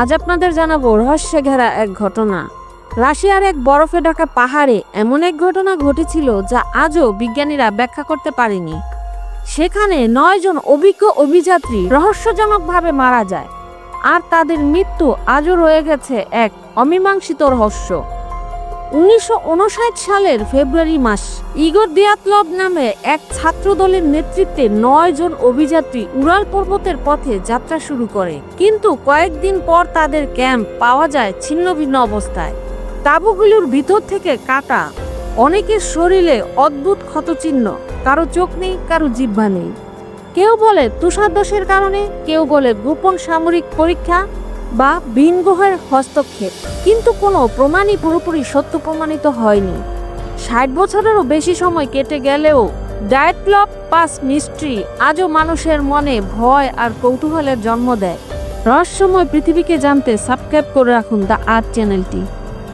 আজ আপনাদের জানাব রহস্যে ঘেরা এক ঘটনা। রাশিয়ার এক বরফে ঢাকা পাহাড়ে এমন এক ঘটনা ঘটেছিল যা আজও বিজ্ঞানীরা ব্যাখ্যা করতে পারেনি। সেখানে নয়জন অভিজ্ঞ অভিযাত্রী রহস্যজনকভাবে মারা যায়, আর তাদের মৃত্যু আজও রয়ে গেছে এক অমীমাংসিত রহস্য। উনিশশো সালের ফেব্রুয়ারি মাস ইগর দিয়াতলভ নামে এক ছাত্র দলের নেতৃত্বে নয় জন অভিযাত্রী উড়াল পর্বতের পথে যাত্রা শুরু করে। কিন্তু কয়েকদিন পর তাদের ক্যাম্প পাওয়া যায় ছিন্ন ভিন্ন অবস্থায়। তাঁবুগুলোর ভিতর থেকে কাটা অনেকের শরীরে অদ্ভুত ক্ষতচিহ্ন, কারও চোখ নেই, কারও জিহ্বা নেই। কেউ বলে তুষারদোষের কারণে, কেউ বলে গোপন সামরিক পরীক্ষা বা বিনগ্রহের হস্তক্ষেপ। কিন্তু কোনো প্রমাণই পুরোপুরি সত্য প্রমাণিত হয়নি। ষাট বছরেরও বেশি সময় কেটে গেলেও ডায়েটলপ পাস মিস্ট্রি আজও মানুষের মনে ভয় আর কৌতূহলের জন্ম দেয়। রহস্যময় পৃথিবীকে জানতে সাবস্ক্রাইব করে রাখুন দ্য আর্ট চ্যানেলটি।